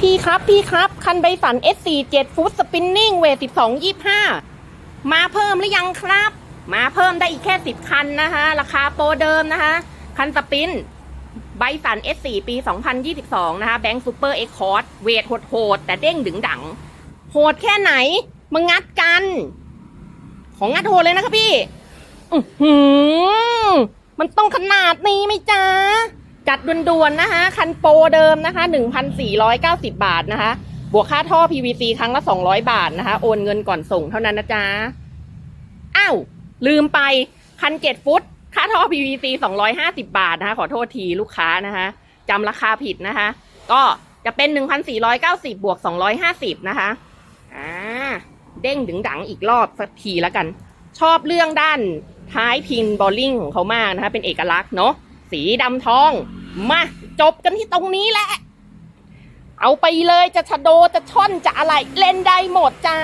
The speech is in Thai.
พี่ครับพี่ครับ คันใบสัน S47 ฟุตสปินนิ่งเวท1225 มาเพิ่มหรือยังครับ มาเพิ่มได้อีกแค่ 10 คันนะคะ ราคาโปรเดิมนะคะ คันสปินใบสัน S4 ปี 2022 นะคะแบงค์ซูเปอร์เอ็กคอร์ดเวทโหดแต่เด้งดึงดัง โหดแค่ไหนมางัดกัน ของงัดโหดเลยนะคะพี่ อือหือ มันต้องขนาดนี้ไหมจ๊ะ จัดด่วนๆนะคะ คันโปรเดิมนะคะ 1,490 บาทนะคะ บวกค่าท่อ PVC ครั้งละ 200 บาทนะคะ โอนเงินก่อนส่งเท่านั้นนะจ๊ะ อ้าว ลืมไป คันเจ็ดฟุต ค่าท่อ PVC 250 บาทนะคะ ขอโทษทีลูกค้านะคะจำราคาผิดนะคะ ก็จะเป็น 1,490 บวก 250 นะคะ อ่า เด้งดึงดังอีกรอบสักทีแล้วกัน ชอบเรื่องด้านท้ายพินบอลลิงของเขามากนะคะ เป็นเอกลักษณ์เนาะ สีดำทอง มาจบกันที่ตรงนี้แหละ เอาไปเลยจะชะโดจะช่อนจะอะไร เล่นได้หมดจ้า